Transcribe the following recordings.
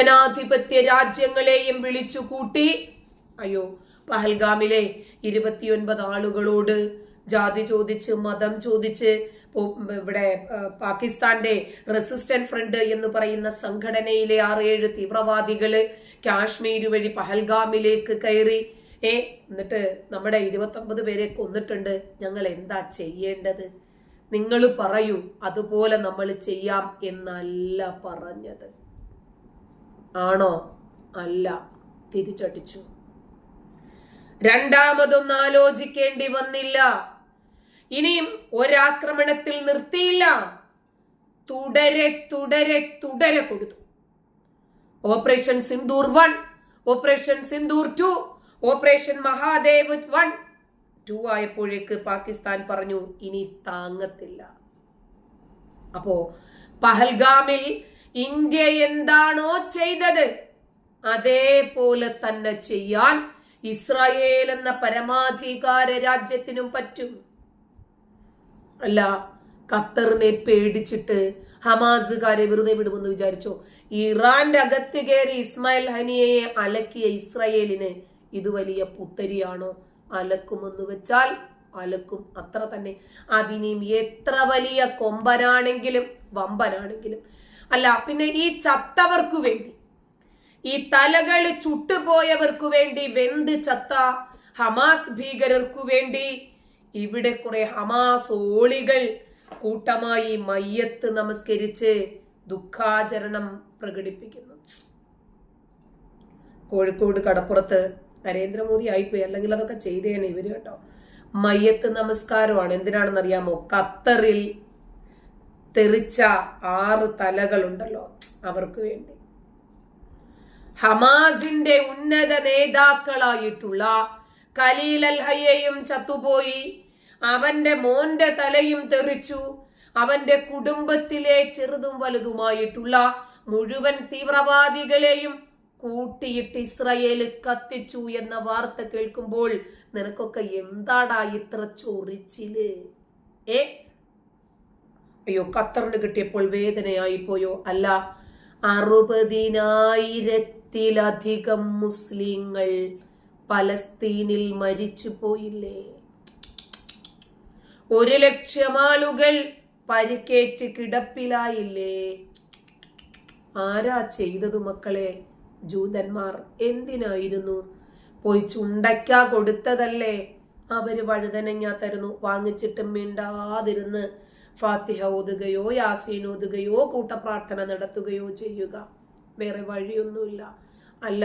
ജനാധിപത്യ രാജ്യങ്ങളെയും വിളിച്ചു കൂട്ടി അയ്യോ പഹൽഗാമിലെ ഇരുപത്തിയൊൻപത് ആളുകളോട് ജാതി ചോദിച്ച് മതം ചോദിച്ച് ഇവിടെ പാകിസ്ഥാന്റെ റെസിസ്റ്റന്റ് ഫ്രണ്ട് എന്ന് പറയുന്ന സംഘടനയിലെ ആറേഴ് തീവ്രവാദികൾ കാശ്മീർ വഴി പഹൽഗാമിലേക്ക് കയറി. ഏ എന്നിട്ട് നമ്മുടെ ഇരുപത്തൊമ്പത് പേരെ കൊന്നിട്ടുണ്ട്. ഞങ്ങൾ എന്താ ചെയ്യേണ്ടത്? നിങ്ങൾ പറയൂ അതുപോലെ നമ്മൾ ചെയ്യാം എന്നല്ല പറഞ്ഞത്. ആണോ? അല്ല. തിരിച്ചടിച്ചു. രണ്ടാമതൊന്നും ആലോചിക്കേണ്ടി വന്നില്ല. ഇനിയും ഒരാക്രമണത്തിൽ നിർത്തിയില്ല. തുടരെ തുടരെ തുടരെ കൊടുത്തു. Operation Sindoor one operation Sindoor two operation Mahadev one two ആയപ്പോഴേക്ക് Pakistan പറഞ്ഞു ഇനി താങ്ങത്തില്ല. അപ്പോ പഹൽഗാമിൽ ഇന്ത്യ എന്താണോ ചെയ്തത് അതേപോലെ തന്നെ ചെയ്യാൻ ഇസ്രായേൽ എന്ന പരമാധികാര രാജ്യത്തിനും പറ്റും. അല്ല ഖത്തറിനെ പേടിച്ചിട്ട് ഹമാസുകാരെ വെറുതെ വിടുമെന്ന് വിചാരിച്ചോ? ഇറാന്റെ അകത്ത് കയറി ഇസ്മായിൽ ഹനിയയെ അലക്കിയ ഇസ്രായേലിന് ഇത് വലിയ പുത്തരിയാണോ? അലക്കുമെന്ന് വെച്ചാൽ അലക്കും അത്ര തന്നെ. അതിനെയും എത്ര വലിയ കൊമ്പനാണെങ്കിലും വമ്പനാണെങ്കിലും അല്ല പിന്നെ ഈ ചത്തവർക്ക് വേണ്ടി ഈ തലകൾ ചുട്ടുപോയവർക്ക് വേണ്ടി വെന്ത് ചത്ത ഹമാസ് ഭീകരർക്കു വേണ്ടി ഇവിടെ കുറെ ഹമാസ് ഓളികൾ കൂട്ടമായി മയ്യത്ത് നമസ്കരിച്ച് ദുഃഖാചരണം പ്രകടിപ്പിക്കുന്നു. കോഴിക്കോട് കടപ്പുറത്ത് നരേന്ദ്രമോദി ആയിപ്പോയി. അല്ലെങ്കിൽ അതൊക്കെ ചെയ്തേനെ ഇവർ കേട്ടോ. മയ്യത്ത് നമസ്കാരമാണ്. എന്തിനാണെന്ന് അറിയാമോ ഖത്തറിൽ തെറിച്ച ആറ് തലകളുണ്ടല്ലോ അവർക്ക് വേണ്ടി. ഹമാസിന്റെ ഉന്നത നേതാക്കളായിട്ടുള്ള ഖലീൽ അൽ ഹയ്യയും ചത്തുപോയി. അവന്റെ മോന്റെ തലയും തെറിച്ചു. അവന്റെ കുടുംബത്തിലെ ചെറുതും വലുതുമായിട്ടുള്ള മുഴുവൻ തീവ്രവാദികളെയും കൂട്ടിയിട്ട് ഇസ്രയേൽ കത്തിച്ചു എന്ന വാർത്ത കേൾക്കുമ്പോൾ നിനക്കൊക്കെ എന്താടാ ഇത്ര ചൊറിച്ചിൽ? ഏ? അയ്യോ ഖത്തറിന് കിട്ടിയപ്പോൾ വേദനയായി പോയോ? അല്ല. അറുപതിനായിരത്തിലധികം മുസ്ലിങ്ങൾ പലസ്തീനിൽ മരിച്ചു പോയില്ലേ? ഒരു ലക്ഷം ആളുകൾ പരിക്കേറ്റ് കിടപ്പിലായില്ലേ? ആരാ ചെയ്തതു മക്കളെ? ജൂതന്മാർ എന്തിനായിരുന്നു? പോയി ചുണ്ടയ്ക്ക കൊടുത്തതല്ലേ? അവർ വഴുതനങ്ങ തരുന്നു വാങ്ങിച്ചിട്ട് മിണ്ടാതിരുന്ന് ഫാത്തിഹ ഓതുകയോ യാസീൻ ഓതുകയോ കൂട്ടപ്രാർത്ഥന നടത്തുകയോ ചെയ്യുക. വേറെ വഴിയൊന്നുമില്ല. അല്ല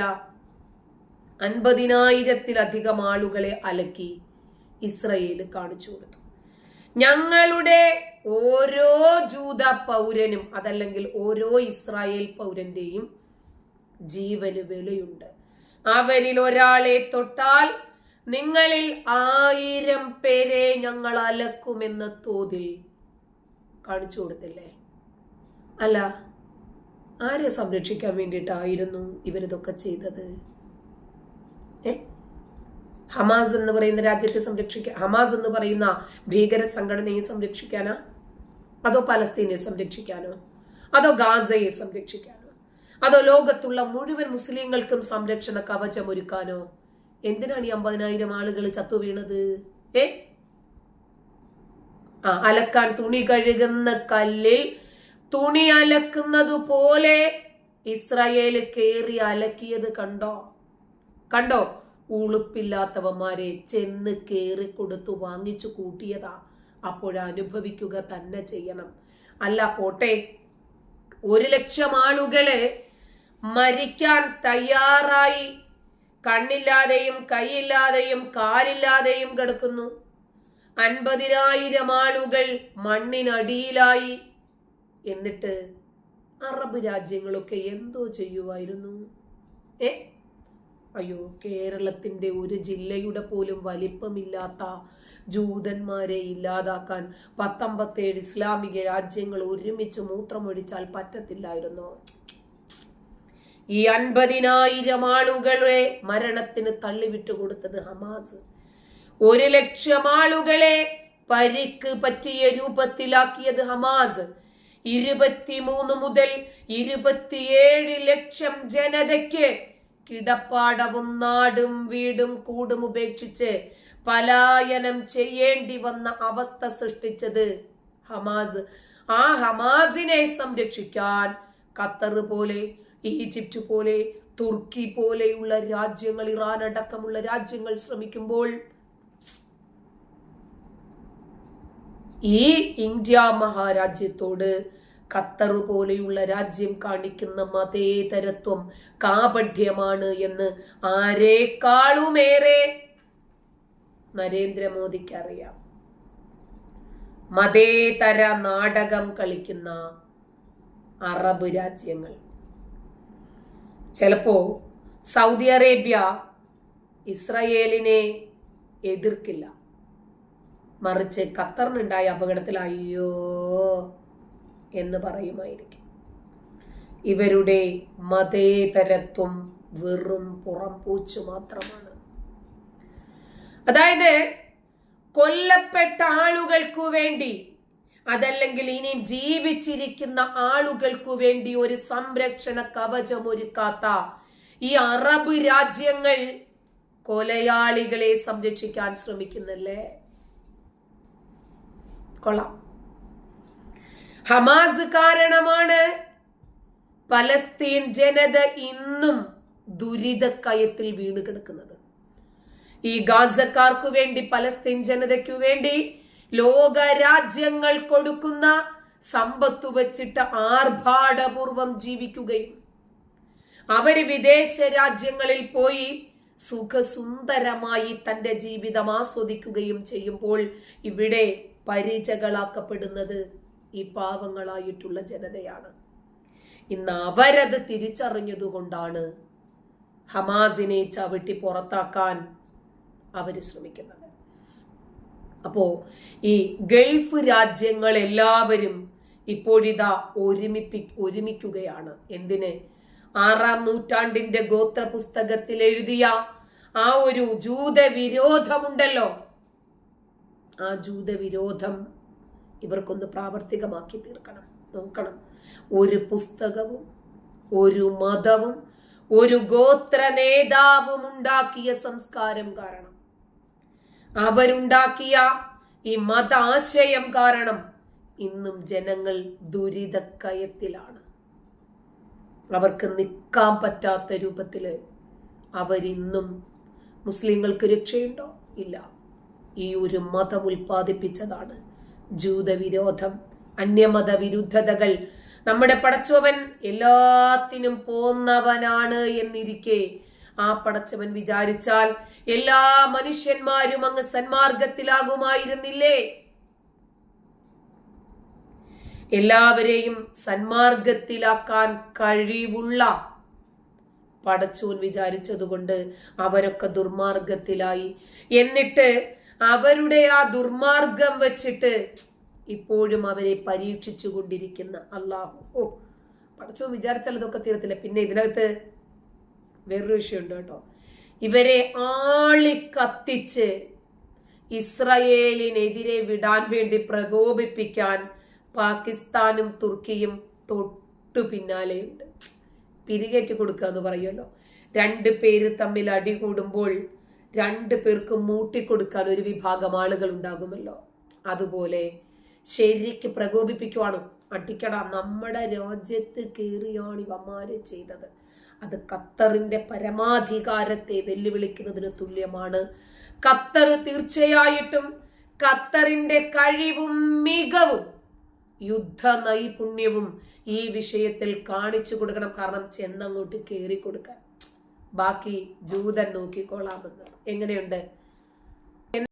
അൻപതിനായിരത്തിലധികം ആളുകളെ അലക്കി ഇസ്രയേൽ കാണിച്ചു കൊടുത്തു. ഞങ്ങളുടെ ഓരോ ജൂത പൗരനും അതല്ലെങ്കിൽ ഓരോ ഇസ്രായേൽ പൗരന്റെയും ജീവന് വിലയുണ്ട്. അവരിൽ ഒരാളെ തൊട്ടാൽ നിങ്ങളിൽ ആയിരം പേരെ ഞങ്ങൾ അലക്കുമെന്ന തോതിൽ കാണിച്ചു കൊടുത്തില്ലേ? അല്ല ആരെ സംരക്ഷിക്കാൻ വേണ്ടിയിട്ടായിരുന്നു ഇവരിതൊക്കെ ചെയ്തത്? ഏ? ഹമാസ് എന്ന് പറയുന്ന രാജ്യത്തെ സംരക്ഷിക്കാൻ ഹമാസ് എന്ന് പറയുന്ന ഭീകര സംഘടനയെ സംരക്ഷിക്കാനാ? അതോ പലസ്തീനെ സംരക്ഷിക്കാനോ? അതോ ഗാസയെ സംരക്ഷിക്കാനോ? അതോ ലോകത്തുള്ള മുഴുവൻ മുസ്ലിങ്ങൾക്കും സംരക്ഷണ കവചം ഒരുക്കാനോ എന്തിനാണ് ഈ അമ്പതിനായിരം ആളുകൾ ചത്തു വീണത്? ഏ? അലക്കാൻ തുണി കഴുകുന്ന കല്ലിൽ തുണി അലക്കുന്നത് പോലെ ഇസ്രായേൽ കയറി അലക്കിയത് കണ്ടോ? കണ്ടോ? ഉളുപ്പില്ലാത്തവന്മാരെ ചെന്ന് കയറി കൊടുത്തു വാങ്ങിച്ചു കൂട്ടിയതാ. അപ്പോഴനുഭവിക്കുക തന്നെ ചെയ്യണം. അല്ല പോട്ടെ. ഒരു ലക്ഷം ആളുകൾ മരിക്കാൻ തയ്യാറായി. കണ്ണില്ലാതെയും കൈയില്ലാതെയും കാലില്ലാതെയും കിടക്കുന്നു. അൻപതിനായിരം ആളുകൾ മണ്ണിനടിയിലായി. എന്നിട്ട് അറബ് രാജ്യങ്ങളൊക്കെ എന്തോ ചെയ്യുമായിരുന്നു ഏ? അയ്യോ കേരളത്തിന്റെ ഒരു ജില്ലയുടെ പോലും വലിപ്പമില്ലാത്ത ജൂതന്മാരെ ഇല്ലാതാക്കാൻ പത്തൊമ്പത്തേഴ് ഇസ്ലാമിക രാജ്യങ്ങൾ ഒരുമിച്ച് മൂത്രമൊഴിച്ചാൽ പറ്റത്തില്ലായിരുന്നു. ഈ അൻപതിനായിരം ആളുകളെ മരണത്തിന് തള്ളിവിട്ടു കൊടുത്തത് ഹമാസ്. ഒരു ലക്ഷം ആളുകളെ പരിക്ക് പറ്റിയ രൂപത്തിലാക്കിയത് ഹമാസ്. ഇരുപത്തിമൂന്ന് മുതൽ ഇരുപത്തിയേഴ് ലക്ഷം ജനതയ്ക്ക് കിടപ്പാടവും നാടും വീടും കൂടും ഉപേക്ഷിച്ച് പലായനം ചെയ്യേണ്ടി വന്ന അവസ്ഥ സൃഷ്ടിച്ചത് ഹമാസ്. ആ ഹമാസിനെ സംരക്ഷിക്കാൻ ഖത്തർ പോലെ ഈജിപ്റ്റ് പോലെ തുർക്കി പോലെയുള്ള രാജ്യങ്ങൾ ഇറാൻ അടക്കമുള്ള രാജ്യങ്ങൾ ശ്രമിക്കുമ്പോൾ ഈ ഇന്ത്യ മഹാരാജ്യത്തോട് ഖത്തർ പോലെയുള്ള രാജ്യം കാണിക്കുന്ന മതേതരത്വം കാപഠ്യമാണ് എന്ന് ആരേക്കാളുമേറെ നരേന്ദ്രമോദിക്ക് അറിയാം. മതേതര നാടകം കളിക്കുന്ന അറബ് രാജ്യങ്ങൾ. ചിലപ്പോ സൗദി അറേബ്യ ഇസ്രയേലിനെ എതിർക്കില്ല. മറിച്ച് ഖത്തറിനുണ്ടായ അപകടത്തിൽ അയ്യോ എന്ന് പറയുമായിരിക്കും. ഇവരുടെ മതേതരത്വം വെറും പുറംപൂച്ചു മാത്രമാണ്. അതായത് കൊല്ലപ്പെട്ട ആളുകൾക്കു വേണ്ടി അതല്ലെങ്കിൽ ഇനി ജീവിച്ചിരിക്കുന്ന ആളുകൾക്കു വേണ്ടി ഒരു സംരക്ഷണ കവചം ഒരുക്കാത്ത ഈ അറബ് രാജ്യങ്ങൾ കൊലയാളികളെ സംരക്ഷിക്കാൻ ശ്രമിക്കുന്നല്ലേ? കൊള്ളാം. ഹമാസ് കാരണമാണ് പലസ്തീൻ ജനത ഇന്നും ദുരിതക്കയത്തിൽ വീണ് കിടക്കുന്നത്. ഈ ഗാസക്കാർക്കു വേണ്ടി പലസ്തീൻ ജനതയ്ക്കു വേണ്ടി ലോക രാജ്യങ്ങൾ കൊടുക്കുന്ന സമ്പത്ത് വച്ചിട്ട് ആർഭാടപൂർവം ജീവിക്കുകയും അവർ വിദേശ രാജ്യങ്ങളിൽ പോയി സുഖസുന്ദരമായി തന്റെ ജീവിതം ആസ്വദിക്കുകയും ചെയ്യുമ്പോൾ ഇവിടെ പരിചകളാക്കപ്പെടുന്നത് ഈ പാവങ്ങളായിട്ടുള്ള ജനതയാണ്. ഇന്ന് അവരത് തിരിച്ചറിഞ്ഞതുകൊണ്ടാണ് ഹമാസിനെ ചവിട്ടി പുറത്താക്കാൻ അവർ ശ്രമിക്കുന്നത്. അപ്പോ ഈ ഗൾഫ് രാജ്യങ്ങൾ എല്ലാവരും ഇപ്പോഴിതാ ഒരുമിപ്പി ഒരുമിക്കുകയാണ്. എന്തിന്? ആറാം നൂറ്റാണ്ടിന്റെ ഗോത്ര പുസ്തകത്തിൽ എഴുതിയ ആ ഒരു ജൂതവിരോധമുണ്ടല്ലോ. ആ ജൂതവിരോധം ഇവർക്കൊന്ന് പ്രാവർത്തികമാക്കി തീർക്കണം. നോക്കണം. ഒരു പുസ്തകവും ഒരു മതവും ഒരു ഗോത്ര നേതാവും ഉണ്ടാക്കിയ സംസ്കാരം കാരണം. അവരുണ്ടാക്കിയ ഈ മതാശയം കാരണം ഇന്നും ജനങ്ങൾ ദുരിതക്കയത്തിലാണ്. അവർക്ക് നിൽക്കാൻ പറ്റാത്ത രൂപത്തിൽ അവരിന്നും മുസ്ലിങ്ങൾക്ക് രക്ഷയുണ്ടോ? ഇല്ല. ഈ ഒരു മതം ഉൽപ്പാദിപ്പിച്ചതാണ്. ജൂതവിരോധം അന്യമത വിരുദ്ധതകൾ നമ്മുടെ പടച്ചവൻ എല്ലാത്തിനും പോന്നവനാണ് എന്നിരിക്കെ. ആ പടച്ചവൻ വിചാരിച്ചാൽ എല്ലാ മനുഷ്യന്മാരും അങ്ങ് സന്മാർഗത്തിലാകുമായിരുന്നില്ലേ? എല്ലാവരെയും സന്മാർഗത്തിലാക്കാൻ കഴിവുള്ള പടച്ചോൻ വിചാരിച്ചതുകൊണ്ട് അവരൊക്കെ ദുർമാർഗത്തിലായി. എന്നിട്ട് അവരുടെ ആ ദുർമാർഗം വെച്ചിട്ട് ഇപ്പോഴും അവരെ പരീക്ഷിച്ചു കൊണ്ടിരിക്കുന്ന അള്ളാഹു ഓ പഠിച്ചു വിചാരിച്ചാൽ ഇതൊക്കെ തീരത്തില്ല. പിന്നെ ഇതിനകത്ത് വേറൊരു വിഷയമുണ്ട് കേട്ടോ. ഇവരെ ആളി കത്തിച്ച് ഇസ്രയേലിനെതിരെ വിടാൻ വേണ്ടി പ്രകോപിപ്പിക്കാൻ പാകിസ്ഥാനും തുർക്കിയും തൊട്ടു പിന്നാലെയുണ്ട്. പിരികേറ്റ് കൊടുക്കുക എന്ന് പറയുമല്ലോ. രണ്ട് പേര് തമ്മിൽ അടി കൂടുമ്പോൾ രണ്ട് പേർക്ക് മൂട്ടിക്കൊടുക്കാൻ ഒരു വിഭാഗം ആളുകൾ ഉണ്ടാകുമല്ലോ. അതുപോലെ ശരിക്ക് പ്രകോപിപ്പിക്കുവാണ് അടിക്കട. നമ്മുടെ രാജ്യത്ത് കയറിയാണ് ഇവന്മാര് ചെയ്തത്. അത് ഖത്തറിന്റെ പരമാധികാരത്തെ വെല്ലുവിളിക്കുന്നതിന് തുല്യമാണ്. ഖത്തർ തീർച്ചയായിട്ടും ഖത്തറിന്റെ കഴിവും മികവും യുദ്ധ നൈപുണ്യവും ഈ വിഷയത്തിൽ കാണിച്ചു കൊടുക്കണം. കാരണം ചെന്നങ്ങോട്ട് കയറി കൊടുക്കാൻ ബാക്കി ജൂതൻ നോക്കിക്കോളാമെന്ന്. എങ്ങനെയുണ്ട്?